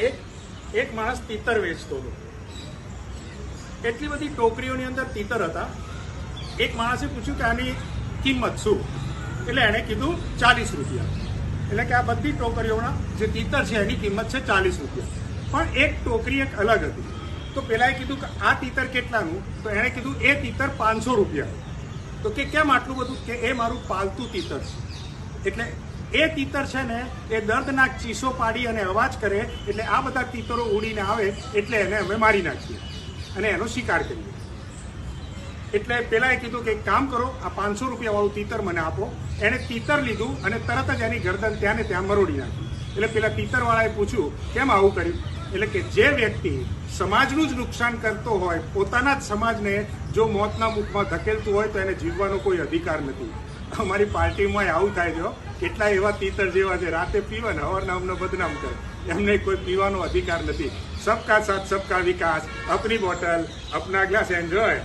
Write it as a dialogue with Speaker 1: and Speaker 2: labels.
Speaker 1: એક એક માણસ તીતર વેચતો હતો. એટલી બધી ટોકરીઓની અંદર તીતર હતા. એક માણસે પૂછ્યું કે આની કિંમત શું? એટલે એણે કીધું ચાલીસ રૂપિયા. એટલે કે આ બધી ટોકરીઓના જે તીતર છે એની કિંમત છે ચાલીસ રૂપિયા. પણ એક ટોકરી એક અલગ હતી. તો પેલાએ કીધું કે આ તીતર કેટલાનું? તો એણે કીધું એ તીતર પાંચસો રૂપિયા. તો કે કેમ આટલું બધું? કે એ મારું પાલતું તીતર છે. એટલે એ તીતર છે ને, એ દર્દનાક ચીસો પાડી અને અવાજ કરે, એટલે આ બધા તીતરો ઉડીને આવે, એટલે એને અમે મારી નાખીએ. અને એનો શિકાર કરીએ. એટલે પેલા એ કીધું કે એક કામ કરો, આ પાંચસો રૂપિયાવાળું તિતર મને આપો. એણે તીતર લીધું અને તરત જ એની ગરદન ત્યાં ને ત્યાં મરોડી નાખી. એટલે પેલા તિતરવાળાએ પૂછ્યું, કેમ આવું કર્યું? એટલે કે જે વ્યક્તિ સમાજનું જ નુકસાન કરતો હોય, પોતાના જ સમાજને જો મોતના મુખમાં ધકેલતું હોય, તો એને જીવવાનો કોઈ અધિકાર નથી. અમારી પાર્ટીમાં આવું થાય છે કેટલા એવા તીતર જેવા છે, રાતે પીવે ને હવારના અમને બદનામ કરે. એમને કોઈ પીવાનો અધિકાર નથી. સબકા સાથ, સબકા વિકાસ. અપની બોટલ, અપના ગ્લાસ એન્જોય